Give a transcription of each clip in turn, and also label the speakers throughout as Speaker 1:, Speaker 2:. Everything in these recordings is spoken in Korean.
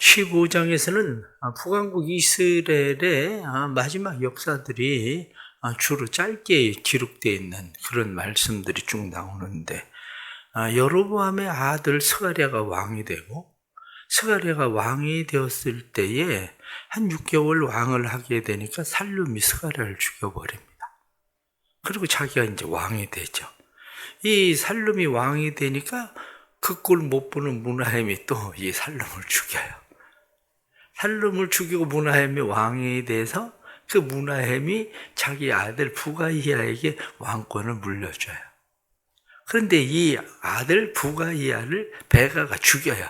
Speaker 1: 15장에서는 북왕국 이스라엘의 아, 마지막 역사들이 아, 주로 짧게 기록되어 있는 그런 말씀들이 쭉 나오는데 아, 여로보암의 아들 스가랴가 왕이 되고 스가랴가 왕이 되었을 때에 한 6개월 왕을 하게 되니까 살룸이 스가랴를 죽여버립니다. 그리고 자기가 이제 왕이 되죠. 이 살룸이 왕이 되니까 그 꼴 못 보는 문하임이 또 이 살룸을 죽여요. 살룸을 죽이고 문하임이 왕이 돼서 그 문하임이 자기 아들 부가이야에게 왕권을 물려줘요. 그런데 이 아들 부가이야를 베가가 죽여요.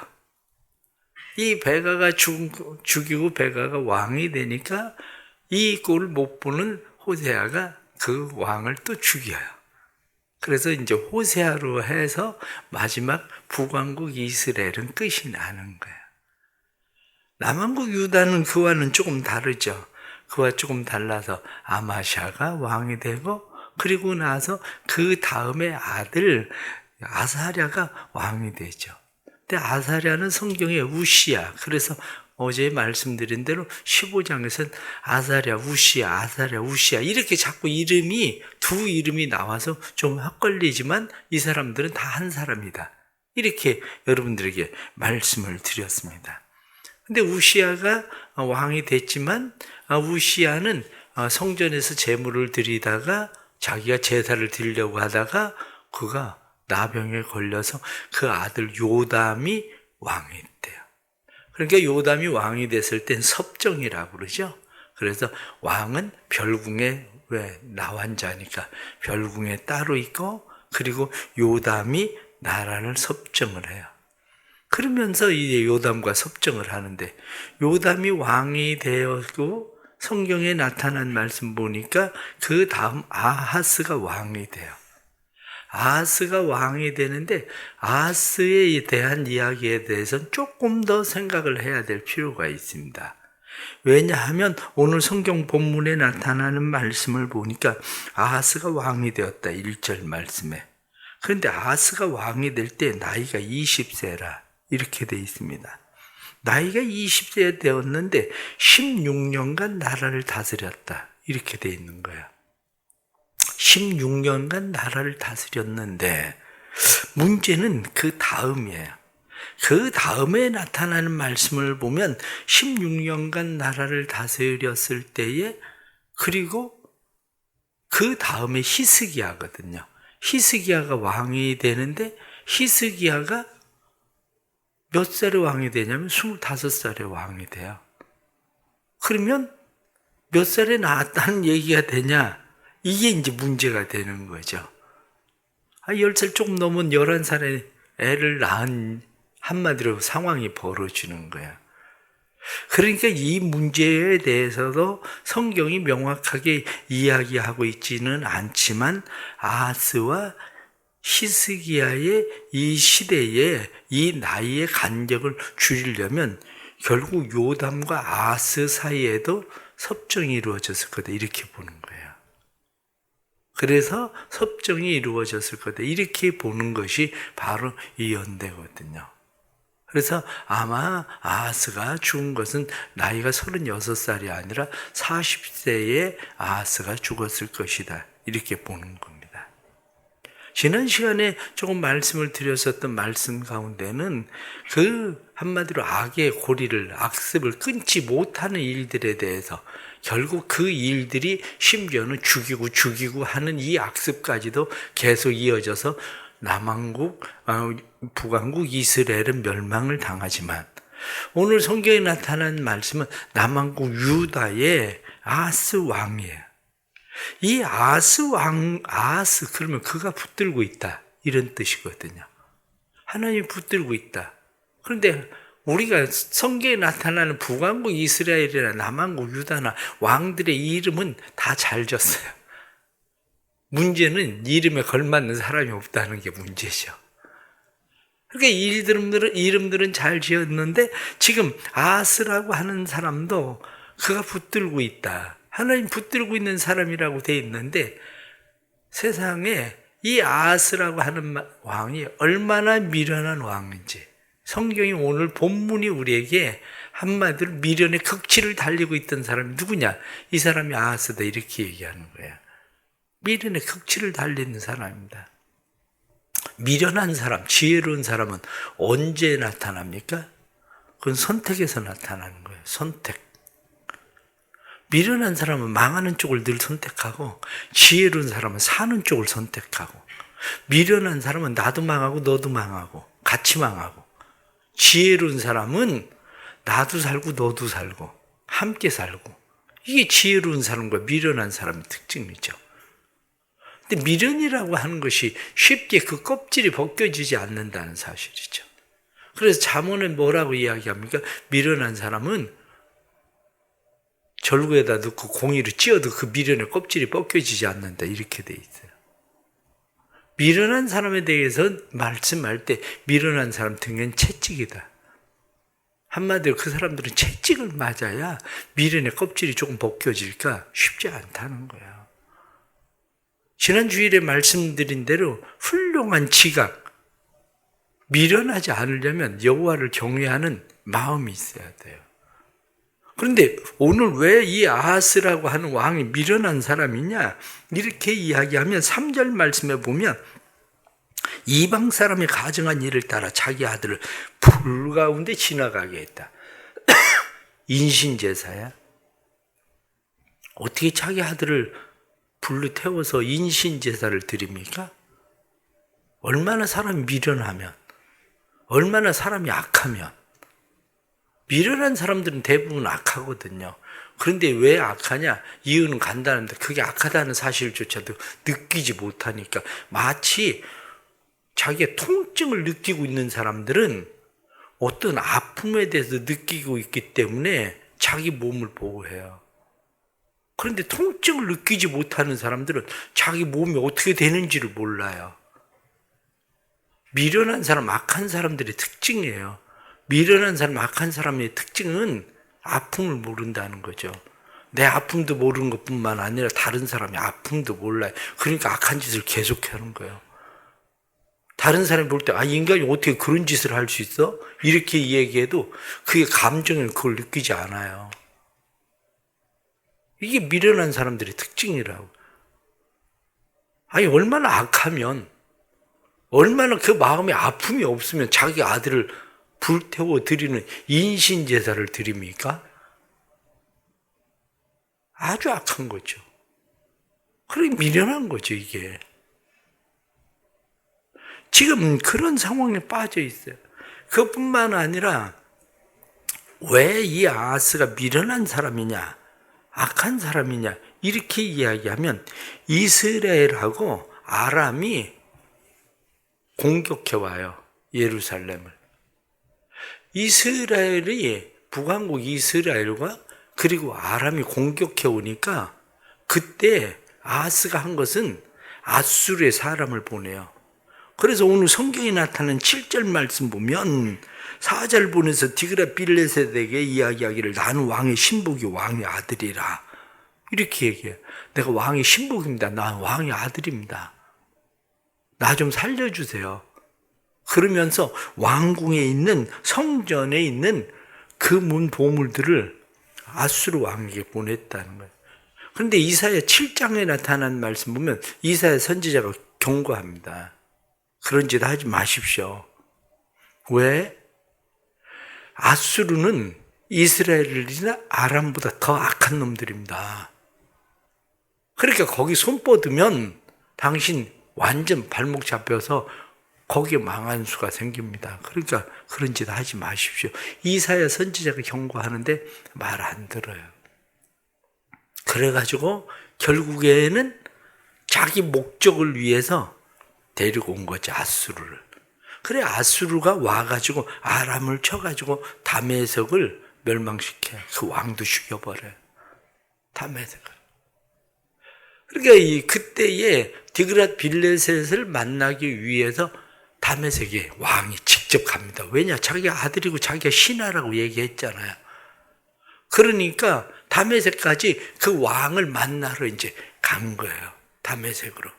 Speaker 1: 이 베가가 죽, 죽이고 베가가 왕이 되니까 이 꼴을 못 보는 호세아가 그 왕을 또 죽여요. 그래서 이제 호세아로 해서 마지막 북왕국 이스라엘은 끝이 나는 거예요. 남왕국 유다는 그와는 조금 다르죠. 그와 조금 달라서 아마샤가 왕이 되고 그리고 나서 그 다음에 아들 아사랴가 왕이 되죠. 근데 아사랴는 성경에 우시야. 그래서 어제 말씀드린 대로 15장에서는 아사랴, 우시야, 아사랴, 우시야 이렇게 자꾸 이름이 두 이름이 나와서 좀 헛걸리지만 이 사람들은 다 한 사람이다. 이렇게 여러분들에게 말씀을 드렸습니다. 근데 우시야가 왕이 됐지만 우시야는 성전에서 제물을 드리다가 자기가 제사를 드리려고 하다가 그가 나병에 걸려서 그 아들 요담이 왕이 돼요. 그러니까 요담이 왕이 됐을 땐 섭정이라고 그러죠. 그래서 왕은 별궁에 왜 나환자니까 별궁에 따로 있고 그리고 요담이 나라를 섭정을 해요. 그러면서 이제 요담과 섭정을 하는데 요담이 왕이 되었고 성경에 나타난 말씀 보니까 그 다음 아하스가 왕이 돼요. 아하스가 왕이 되는데 아하스에 대한 이야기에 대해서는 조금 더 생각을 해야 될 필요가 있습니다. 왜냐하면 오늘 성경 본문에 나타나는 말씀을 보니까 아하스가 왕이 되었다. 1절 말씀에. 그런데 아하스가 왕이 될 때 나이가 20세라. 이렇게 돼 있습니다. 나이가 20세 되었는데 16년간 나라를 다스렸다. 이렇게 돼 있는 거야. 16년간 나라를 다스렸는데 문제는 그 다음이에요. 그 다음에 나타나는 말씀을 보면 16년간 나라를 다스렸을 때에 그리고 그 다음에 히스기야거든요. 히스기야가 왕이 되는데 히스기야가 몇 살에 왕이 되냐면 25살에 왕이 돼요. 그러면 몇 살에 나왔다는 얘기가 되냐? 이게 이제 문제가 되는 거죠. 아, 10살 조금 넘은 11살에 애를 낳은 한마디로 상황이 벌어지는 거야. 그러니까 이 문제에 대해서도 성경이 명확하게 이야기하고 있지는 않지만 아스와 히스기야의 이 시대에 이 나이의 간격을 줄이려면 결국 요담과 아스 사이에도 섭정이 이루어졌을 거다 이렇게 보는 거예요. 그래서 섭정이 이루어졌을 거다 이렇게 보는 것이 바로 이 연대거든요. 그래서 아마 아하스가 죽은 것은 나이가 36살이 아니라 40세에 아하스가 죽었을 것이다. 이렇게 보는 겁니다. 지난 시간에 조금 말씀을 드렸었던 말씀 가운데는 그 한마디로 악의 고리를, 악습을 끊지 못하는 일들에 대해서 결국 그 일들이 심지어는 죽이고 죽이고 하는 이 악습까지도 계속 이어져서 남한국, 북한국, 이스라엘은 멸망을 당하지만 오늘 성경에 나타난 말씀은 남한국 유다의 아스 왕이에요. 이 아스 왕, 아스, 그러면 그가 붙들고 있다. 이런 뜻이거든요. 하나님이 붙들고 있다. 그런데 우리가 성경에 나타나는 북한국 이스라엘이나 남한국 유다나 왕들의 이름은 다 잘 졌어요. 문제는 이름에 걸맞는 사람이 없다는 게 문제죠. 그러니까 이름들은, 이름들은 잘 지었는데 지금 아스라고 하는 사람도 그가 붙들고 있다. 하나님 붙들고 있는 사람이라고 돼 있는데 세상에 이 아스라고 하는 왕이 얼마나 미련한 왕인지 성경이 오늘 본문이 우리에게 한마디로 미련의 극치를 달리고 있던 사람이 누구냐? 이 사람이 아하스다 이렇게 얘기하는 거야. 미련의 극치를 달리는 사람입니다. 미련한 사람, 지혜로운 사람은 언제 나타납니까? 그건 선택에서 나타나는 거예요. 선택. 미련한 사람은 망하는 쪽을 늘 선택하고 지혜로운 사람은 사는 쪽을 선택하고 미련한 사람은 나도 망하고 너도 망하고 같이 망하고 지혜로운 사람은 나도 살고 너도 살고 함께 살고 이게 지혜로운 사람과 미련한 사람의 특징이죠. 근데 미련이라고 하는 것이 쉽게 그 껍질이 벗겨지지 않는다는 사실이죠. 그래서 잠언에 뭐라고 이야기합니까? 미련한 사람은 절구에다 넣고 공이로 찧어도 그 미련의 껍질이 벗겨지지 않는다. 이렇게 돼 있어요. 미련한 사람에 대해서 말씀할 때 미련한 사람 등엔 채찍이다. 한마디로 그 사람들은 채찍을 맞아야 미련의 껍질이 조금 벗겨질까 쉽지 않다는 거야. 지난 주일에 말씀드린 대로 훌륭한 지각, 미련하지 않으려면 여호와를 경외하는 마음이 있어야 돼요. 그런데 오늘 왜 이 아하스라고 하는 왕이 미련한 사람이냐? 이렇게 이야기하면 3절 말씀에 보면 이방 사람이 가정한 일을 따라 자기 아들을 불 가운데 지나가게 했다. 인신제사야? 어떻게 자기 아들을 불로 태워서 인신제사를 드립니까? 얼마나 사람이 미련하면, 얼마나 사람이 악하면, 미련한 사람들은 대부분 악하거든요. 그런데 왜 악하냐? 이유는 간단한데 그게 악하다는 사실조차도 느끼지 못하니까 마치 자기의 통증을 느끼고 있는 사람들은 어떤 아픔에 대해서 느끼고 있기 때문에 자기 몸을 보호해요. 그런데 통증을 느끼지 못하는 사람들은 자기 몸이 어떻게 되는지를 몰라요. 미련한 사람, 악한 사람들의 특징이에요. 미련한 사람, 악한 사람의 특징은 아픔을 모른다는 거죠. 내 아픔도 모르는 것 뿐만 아니라 다른 사람의 아픔도 몰라요. 그러니까 악한 짓을 계속 하는 거예요. 다른 사람이 볼 때, 아, 인간이 어떻게 그런 짓을 할 수 있어? 이렇게 얘기해도 그게 감정을 그걸 느끼지 않아요. 이게 미련한 사람들의 특징이라고. 아니, 얼마나 악하면, 얼마나 그 마음에 아픔이 없으면 자기 아들을 불태워 드리는 인신 제사를 드립니까? 아주 악한 거죠. 그래 미련한 거죠, 이게. 지금 그런 상황에 빠져 있어요. 그뿐만 아니라 왜 이 아하스가 미련한 사람이냐, 악한 사람이냐 이렇게 이야기하면 이스라엘하고 아람이 공격해 와요 예루살렘을. 이스라엘이 북왕국 이스라엘과 그리고 아람이 공격해 오니까 그때 아하스가 한 것은 아수르의 사람을 보내요. 그래서 오늘 성경에 나타난 7절 말씀 보면 4절 보내서 디그라 빌레셋에게 이야기하기를 나는 왕의 신복이 왕의 아들이라 이렇게 얘기해. 내가 왕의 신복입니다. 나는 왕의 아들입니다. 나 좀 살려주세요. 그러면서 왕궁에 있는 성전에 있는 그 문 보물들을 아수르 왕에게 보냈다는 거예요. 그런데 이사야 7장에 나타난 말씀 보면 이사야 선지자가 경고합니다. 그런 짓 하지 마십시오. 왜? 아수르는 이스라엘이나 아람보다 더 악한 놈들입니다. 그러니까 거기 손 뻗으면 당신 완전 발목 잡혀서 거기에 망한 수가 생깁니다. 그러니까 그런 짓 하지 마십시오. 이사야 선지자가 경고하는데 말 안 들어요. 그래가지고 결국에는 자기 목적을 위해서 데리고 온 거지 아수르를. 그래 아수르가 와가지고 아람을 쳐가지고 다메섹을 멸망시켜 그 왕도 죽여버려요. 다메섹을. 그러니까 이 그때에 디그랏 빌레셋을 만나기 위해서 다메섹에 왕이 직접 갑니다. 왜냐? 자기가 아들이고 자기가 신하라고 얘기했잖아요. 그러니까 다메섹까지 그 왕을 만나러 이제 간 거예요. 다메섹으로.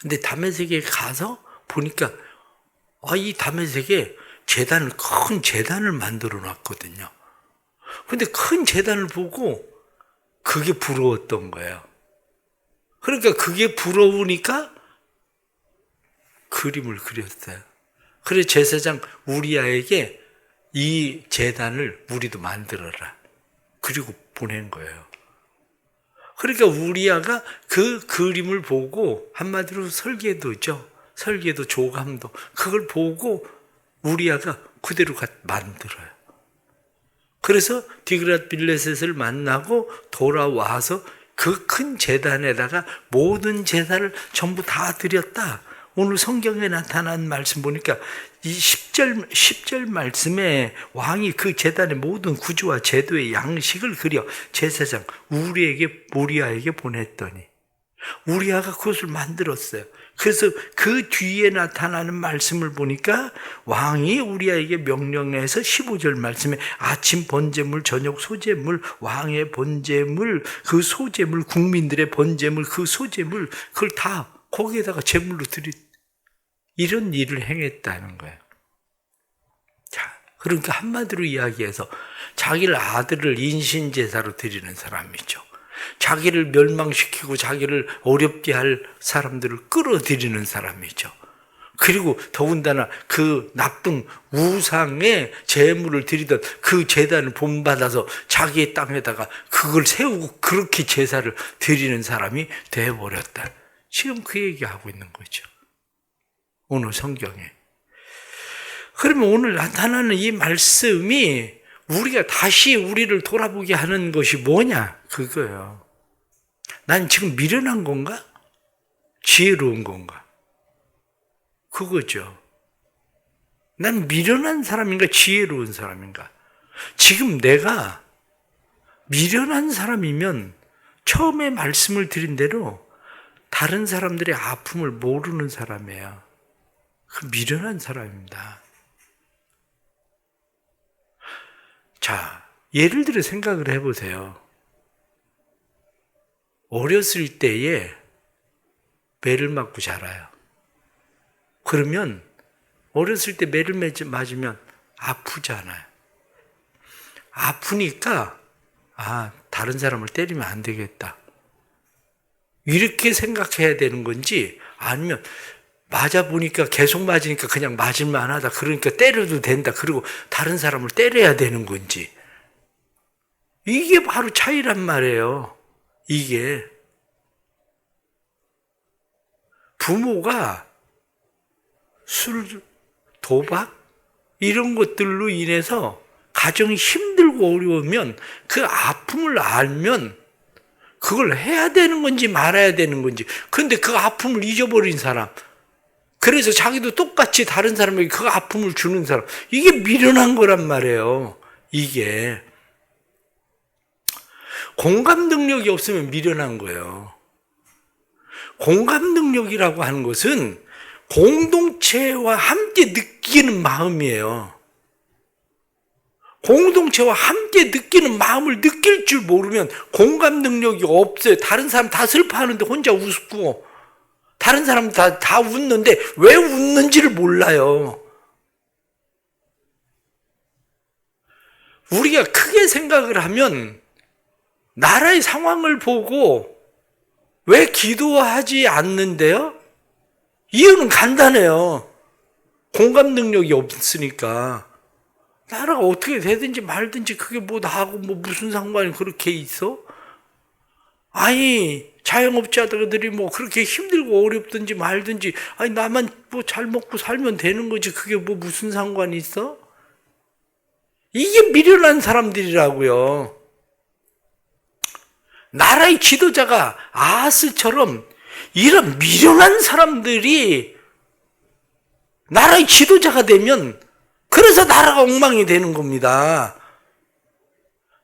Speaker 1: 근데 다메섹에 가서 보니까 아, 이 다메섹에 재단을 큰 재단을 만들어 놨거든요. 근데 큰 재단을 보고 그게 부러웠던 거예요. 그러니까 그게 부러우니까 그림을 그렸어요. 그래서 제사장 우리아에게 이 재단을 우리도 만들어라. 그리고 보낸 거예요. 그러니까 우리아가 그 그림을 보고 한마디로 설계도죠. 설계도 조감도 그걸 보고 우리아가 그대로 가- 만들어요. 그래서 디그랏 빌레셋을 만나고 돌아와서 그 큰 재단에다가 모든 제사를 전부 다 드렸다. 오늘 성경에 나타난 말씀 보니까 이 10절, 10절 말씀에 왕이 그 재단의 모든 구조와 제도의 양식을 그려 제사장 우리에게, 우리아에게 보냈더니 우리아가 그것을 만들었어요. 그래서 그 뒤에 나타나는 말씀을 보니까 왕이 우리아에게 명령해서 15절 말씀에 아침 번제물, 저녁 소제물, 왕의 번제물, 그 소제물, 국민들의 번제물, 그 소제물, 그걸 다 거기에다가 제물로 드리, 이런 일을 행했다는 거예요. 자, 그러니까 한마디로 이야기해서 자기를 아들을 인신제사로 드리는 사람이죠. 자기를 멸망시키고 자기를 어렵게 할 사람들을 끌어들이는 사람이죠. 그리고 더군다나 그 나쁜 우상의 재물을 드리던 그 재단을 본받아서 자기의 땅에다가 그걸 세우고 그렇게 제사를 드리는 사람이 되어버렸다. 지금 그 얘기하고 있는 거죠. 오늘 성경에. 그러면 오늘 나타나는 이 말씀이 우리가 다시 우리를 돌아보게 하는 것이 뭐냐? 그거예요. 난 지금 미련한 건가? 지혜로운 건가? 그거죠. 난 미련한 사람인가? 지혜로운 사람인가? 지금 내가 미련한 사람이면 처음에 말씀을 드린 대로 다른 사람들의 아픔을 모르는 사람이에요. 그 미련한 사람입니다. 자, 예를 들어 생각을 해보세요. 어렸을 때에 매를 맞고 자라요. 그러면 어렸을 때 매를 맞- 맞으면 아프잖아요. 아프니까 아 다른 사람을 때리면 안 되겠다. 이렇게 생각해야 되는 건지 아니면 맞아 보니까 계속 맞으니까 그냥 맞을만 하다. 그러니까 때려도 된다. 그리고 다른 사람을 때려야 되는 건지. 이게 바로 차이란 말이에요. 이게. 부모가 술, 도박, 이런 것들로 인해서 가정이 힘들고 어려우면 그 아픔을 알면 그걸 해야 되는 건지 말아야 되는 건지. 근데 그 아픔을 잊어버린 사람. 그래서 자기도 똑같이 다른 사람에게 그 아픔을 주는 사람. 이게 미련한 거란 말이에요. 이게. 공감 능력이 없으면 미련한 거예요. 공감 능력이라고 하는 것은 공동체와 함께 느끼는 마음이에요. 공동체와 함께 느끼는 마음을 느낄 줄 모르면 공감 능력이 없어요. 다른 사람 다 슬퍼하는데 혼자 웃고, 다른 사람 다, 다 웃는데 왜 웃는지를 몰라요. 우리가 크게 생각을 하면 나라의 상황을 보고 왜 기도하지 않는데요? 이유는 간단해요. 공감 능력이 없으니까. 나라가 어떻게 되든지 말든지 그게 뭐 나하고 뭐 무슨 상관이 그렇게 있어? 아니, 자영업자들이 뭐 그렇게 힘들고 어렵든지 말든지, 아니, 나만 뭐 잘 먹고 살면 되는 거지. 그게 뭐 무슨 상관이 있어? 이게 미련한 사람들이라고요. 나라의 지도자가 아하스처럼 이런 미련한 사람들이 나라의 지도자가 되면 그래서 나라가 엉망이 되는 겁니다.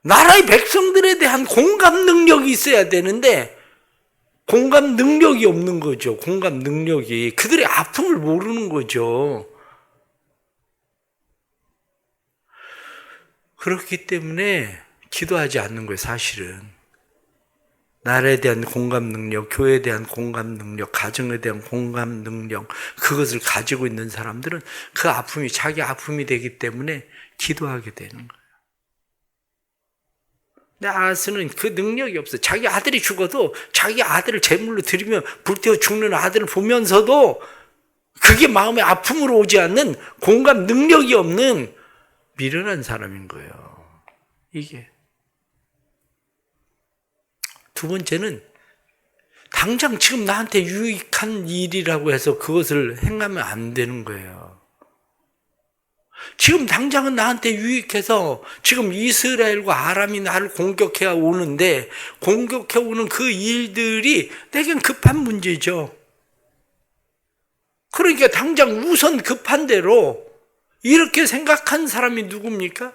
Speaker 1: 나라의 백성들에 대한 공감 능력이 있어야 되는데 공감 능력이 없는 거죠. 공감 능력이 그들의 아픔을 모르는 거죠. 그렇기 때문에 기도하지 않는 거예요, 사실은. 나라에 대한 공감 능력, 교회에 대한 공감 능력, 가정에 대한 공감 능력, 그것을 가지고 있는 사람들은 그 아픔이 자기 아픔이 되기 때문에 기도하게 되는 거예요. 근데 아스는 그 능력이 없어. 자기 아들이 죽어도 자기 아들을 제물로 드리며 불태워 죽는 아들을 보면서도 그게 마음의 아픔으로 오지 않는 공감 능력이 없는 미련한 사람인 거예요. 이게. 두 번째는 당장 지금 나한테 유익한 일이라고 해서 그것을 행하면 안 되는 거예요. 지금 당장은 나한테 유익해서 지금 이스라엘과 아람이 나를 공격해 오는데 공격해 오는 그 일들이 내겐 급한 문제죠. 그러니까 당장 우선 급한 대로 이렇게 생각한 사람이 누굽니까?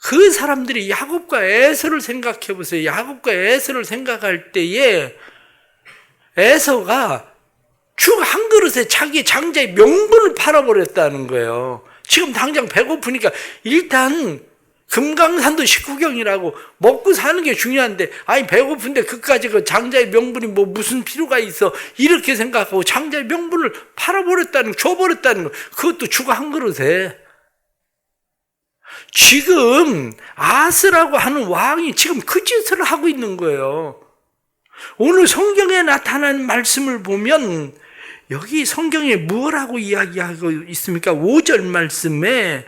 Speaker 1: 그 사람들이 야곱과 에서를 생각해 보세요. 야곱과 에서를 생각할 때에 에서가 죽 한 그릇에 자기 장자의 명분을 팔아버렸다는 거예요. 지금 당장 배고프니까 일단 금강산도 식후경이라고 먹고 사는 게 중요한데 아니 배고픈데 그까지 그 장자의 명분이 뭐 무슨 필요가 있어 이렇게 생각하고 장자의 명분을 팔아버렸다는 줘버렸다는 거 그것도 죽어 한 그릇에 지금 아스라고 하는 왕이 지금 그 짓을 하고 있는 거예요. 오늘 성경에 나타난 말씀을 보면 여기 성경에 뭐라고 이야기하고 있습니까? 5절 말씀에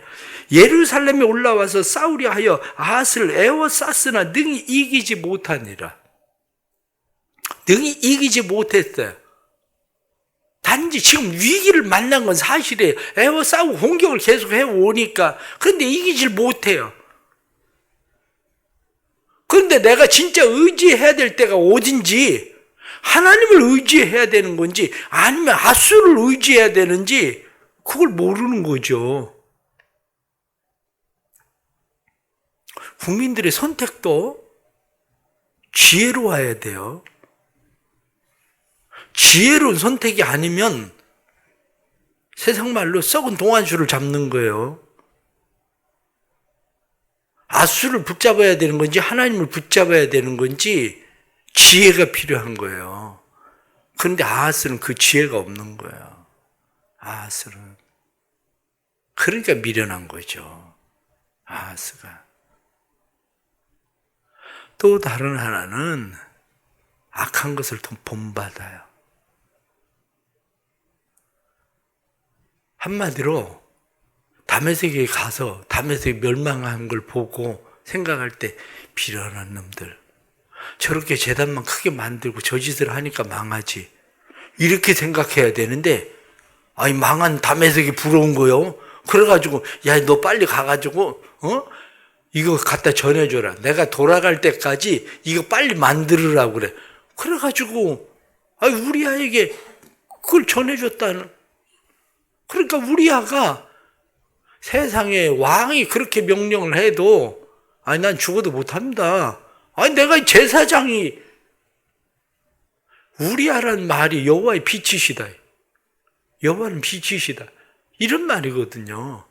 Speaker 1: 예루살렘에 올라와서 싸우려 하여 아스를 에워쌌으나 능히 이기지 못하니라. 능히 이기지 못했어요. 단지 지금 위기를 만난 건 사실이에요. 에워 싸우고 공격을 계속 해오니까. 그런데 이기질 못해요. 그런데 내가 진짜 의지해야 될 때가 어딘지, 하나님을 의지해야 되는 건지, 아니면 아수를 의지해야 되는지, 그걸 모르는 거죠. 국민들의 선택도 지혜로워야 돼요. 지혜로운 선택이 아니면 세상 말로 썩은 동안수를 잡는 거예요. 아수를 붙잡아야 되는 건지 하나님을 붙잡아야 되는 건지 지혜가 필요한 거예요. 그런데 아하스는 그 지혜가 없는 거예요. 아하스는. 그러니까 미련한 거죠. 아하스가. 또 다른 하나는 악한 것을 본받아요. 한마디로 담에색에 가서 담에색 멸망한 걸 보고 생각할 때 비련한 놈들 저렇게 재단만 크게 만들고 저 짓을 하니까 망하지. 이렇게 생각해야 되는데 아니 망한 담에색이 부러운 거요? 그래가지고 야 너 빨리 가가지고 어? 이거 갖다 전해줘라. 내가 돌아갈 때까지 이거 빨리 만들으라고 그래. 그래가지고 아 우리 아이에게 그걸 전해줬다는. 그러니까 우리 아가 세상에 왕이 그렇게 명령을 해도 아니 난 죽어도 못합니다. 아니 내가 제사장이 우리아란 말이 여호와의 빛이시다. 여호와는 빛이시다. 이런 말이거든요.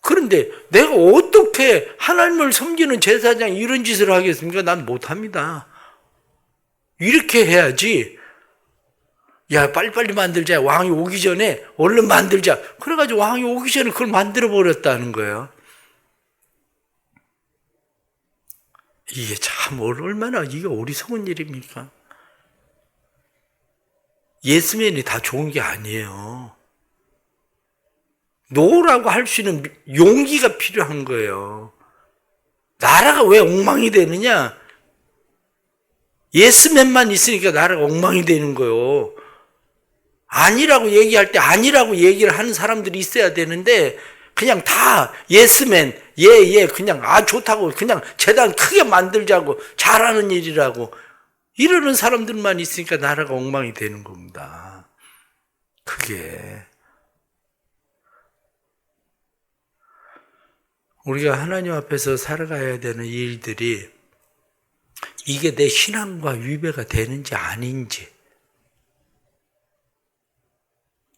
Speaker 1: 그런데 내가 어떻게 하나님을 섬기는 제사장 이런 짓을 하겠습니까? 난 못합니다. 이렇게 해야지 야, 빨리빨리 만들자. 왕이 오기 전에 얼른 만들자. 그래가지고 왕이 오기 전에 그걸 만들어버렸다는 거예요. 이게 참 얼마나 이게 어리석은 일입니까? 예스맨이 다 좋은 게 아니에요. 노라고 할 수 있는 용기가 필요한 거예요. 나라가 왜 엉망이 되느냐? 예스맨만 있으니까 나라가 엉망이 되는 거예요. 아니라고 얘기할 때 아니라고 얘기를 하는 사람들이 있어야 되는데 그냥 다 예스맨 예예 예, 그냥 아 좋다고 그냥 재단 크게 만들자고 잘하는 일이라고 이러는 사람들만 있으니까 나라가 엉망이 되는 겁니다. 그게 우리가 하나님 앞에서 살아가야 되는 일들이 이게 내 신앙과 위배가 되는지 아닌지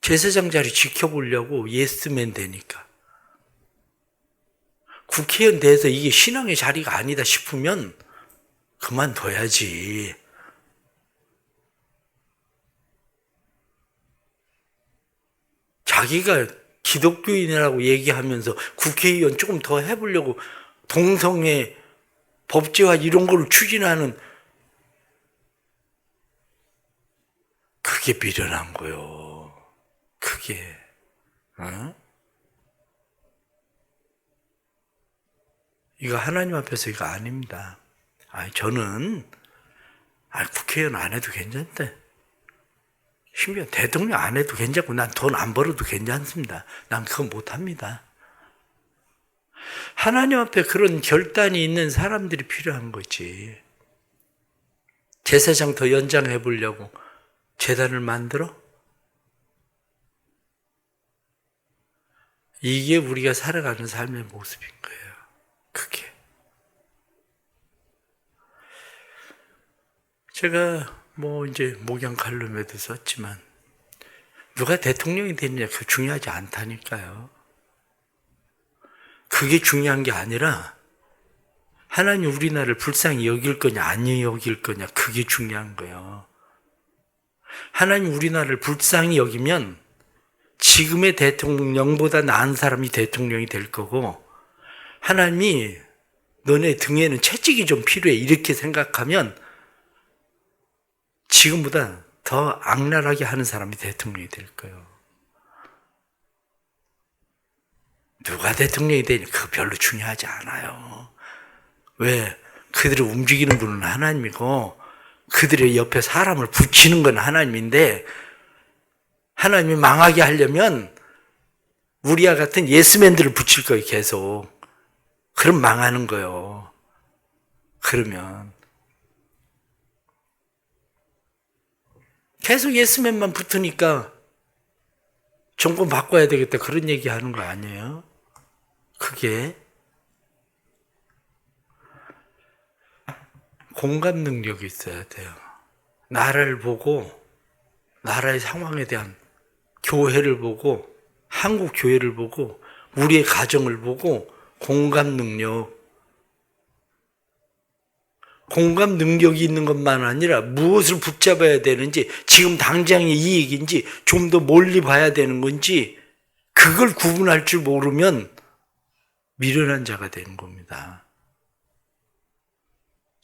Speaker 1: 제사장 자리 지켜보려고 예스맨 되니까. 국회의원 돼서 이게 신앙의 자리가 아니다 싶으면 그만둬야지. 자기가 기독교인이라고 얘기하면서 국회의원 조금 더 해보려고 동성애 법제화 이런 거를 추진하는 그게 미련한 거요. 그게. 어? 이거 하나님 앞에서 이거 아닙니다. 아, 저는 아, 국회의원 안 해도 괜찮대. 심지어 대통령 안 해도 괜찮고 난 돈 안 벌어도 괜찮습니다. 난 그거 못 합니다. 하나님 앞에 그런 결단이 있는 사람들이 필요한 거지. 제사장 더 연장해 보려고 재단을 만들어? 이게 우리가 살아가는 삶의 모습인 거예요. 그게. 제가 뭐 이제 목양 칼럼에도 썼지만 누가 대통령이 되느냐 그 중요하지 않다니까요. 그게 중요한 게 아니라 하나님 우리나라를 불쌍히 여길 거냐 안 여길 거냐 그게 중요한 거예요. 하나님 우리나라를 불쌍히 여기면 지금의 대통령보다 나은 사람이 대통령이 될 거고 하나님이 너네 등에는 채찍이 좀 필요해 이렇게 생각하면 지금보다 더 악랄하게 하는 사람이 대통령이 될 거예요. 누가 대통령이 되니 그거 별로 중요하지 않아요. 왜? 그들을 움직이는 분은 하나님이고 그들의 옆에 사람을 붙이는 건 하나님인데 하나님이 망하게 하려면 우리와 같은 예스맨들을 붙일 거예요, 계속. 그럼 망하는 거예요. 그러면 계속 예스맨만 붙으니까 정권 바꿔야 되겠다 그런 얘기 하는 거 아니에요? 그게 공감 능력이 있어야 돼요. 나라를 보고 나라의 상황에 대한 교회를 보고 한국 교회를 보고 우리의 가정을 보고 공감 능력 공감 능력이 있는 것만 아니라 무엇을 붙잡아야 되는지, 지금 당장의 이익인지, 좀 더 멀리 봐야 되는 건지, 그걸 구분할 줄 모르면 미련한 자가 되는 겁니다.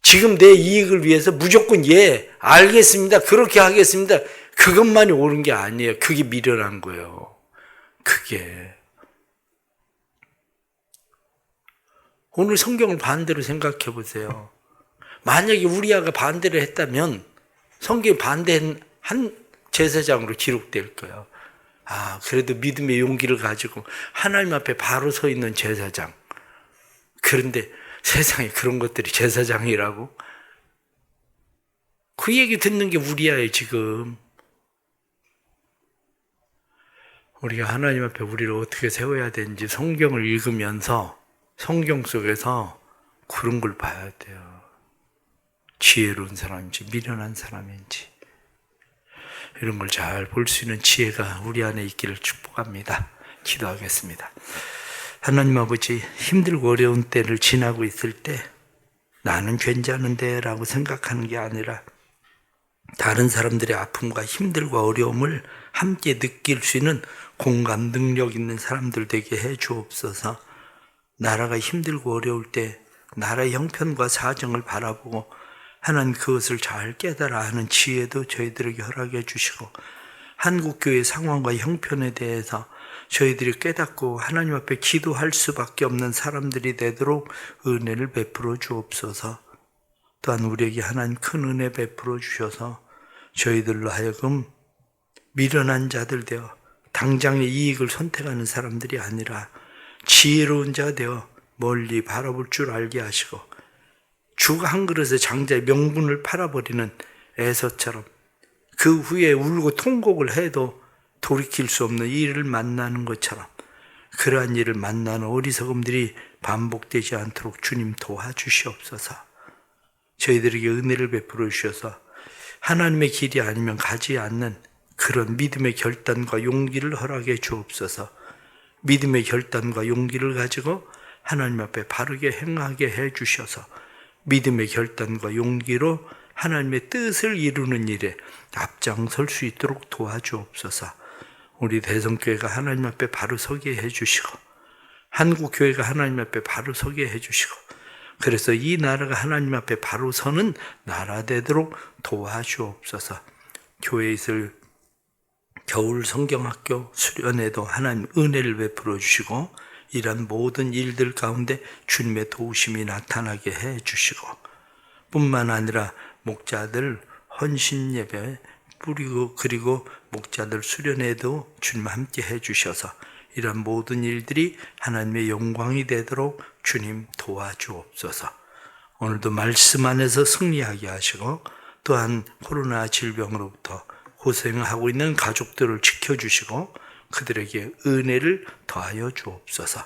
Speaker 1: 지금 내 이익을 위해서 무조건 예, 알겠습니다. 그렇게 하겠습니다. 그것만이 옳은 게 아니에요. 그게 미련한 거예요. 그게. 오늘 성경을 반대로 생각해 보세요. 만약에 우리아가 반대를 했다면 성경에 반대한 한 제사장으로 기록될 거예요. 아, 그래도 믿음의 용기를 가지고 하나님 앞에 바로 서 있는 제사장. 그런데 세상에 그런 것들이 제사장이라고? 그 얘기 듣는 게 우리야예요, 지금. 우리가 하나님 앞에 우리를 어떻게 세워야 되는지 성경을 읽으면서 성경 속에서 그런 걸 봐야 돼요. 지혜로운 사람인지 미련한 사람인지 이런 걸 잘 볼 수 있는 지혜가 우리 안에 있기를 축복합니다. 기도하겠습니다. 하나님 아버지 힘들고 어려운 때를 지나고 있을 때 나는 괜찮은데 라고 생각하는 게 아니라 다른 사람들의 아픔과 힘들고 어려움을 함께 느낄 수 있는 공감 능력 있는 사람들 되게 해 주옵소서 나라가 힘들고 어려울 때 나라의 형편과 사정을 바라보고 하나님 그것을 잘 깨달아 하는 지혜도 저희들에게 허락해 주시고 한국교회 상황과 형편에 대해서 저희들이 깨닫고 하나님 앞에 기도할 수밖에 없는 사람들이 되도록 은혜를 베풀어 주옵소서. 또한 우리에게 하나님 큰 은혜 베풀어 주셔서 저희들로 하여금 미련한 자들 되어 당장의 이익을 선택하는 사람들이 아니라 지혜로운 자 되어 멀리 바라볼 줄 알게 하시고 죽한 그릇에 장자의 명분을 팔아버리는 에서처럼 그 후에 울고 통곡을 해도 돌이킬 수 없는 일을 만나는 것처럼 그러한 일을 만나는 어리석음들이 반복되지 않도록 주님 도와주시옵소서. 저희들에게 은혜를 베풀어 주셔서 하나님의 길이 아니면 가지 않는 그런 믿음의 결단과 용기를 허락해 주옵소서. 믿음의 결단과 용기를 가지고 하나님 앞에 바르게 행하게 해 주셔서 믿음의 결단과 용기로 하나님의 뜻을 이루는 일에 앞장설 수 있도록 도와주옵소서. 우리 대성교회가 하나님 앞에 바로 서게 해 주시고 한국 교회가 하나님 앞에 바로 서게 해 주시고 그래서 이 나라가 하나님 앞에 바로 서는 나라 되도록 도와주옵소서. 교회에 있을 겨울 성경학교 수련회도 하나님 은혜를 베풀어 주시고 이런 모든 일들 가운데 주님의 도우심이 나타나게 해 주시고 뿐만 아니라 목자들 헌신 예배 뿌리고 그리고 목자들 수련회도 주님 함께 해 주셔서 이런 모든 일들이 하나님의 영광이 되도록 주님 도와주옵소서. 오늘도 말씀 안에서 승리하게 하시고 또한 코로나 질병으로부터 고생하고 있는 가족들을 지켜주시고 그들에게 은혜를 더하여 주옵소서.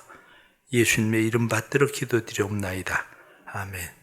Speaker 1: 예수님의 이름 받들어 기도드리옵나이다. 아멘.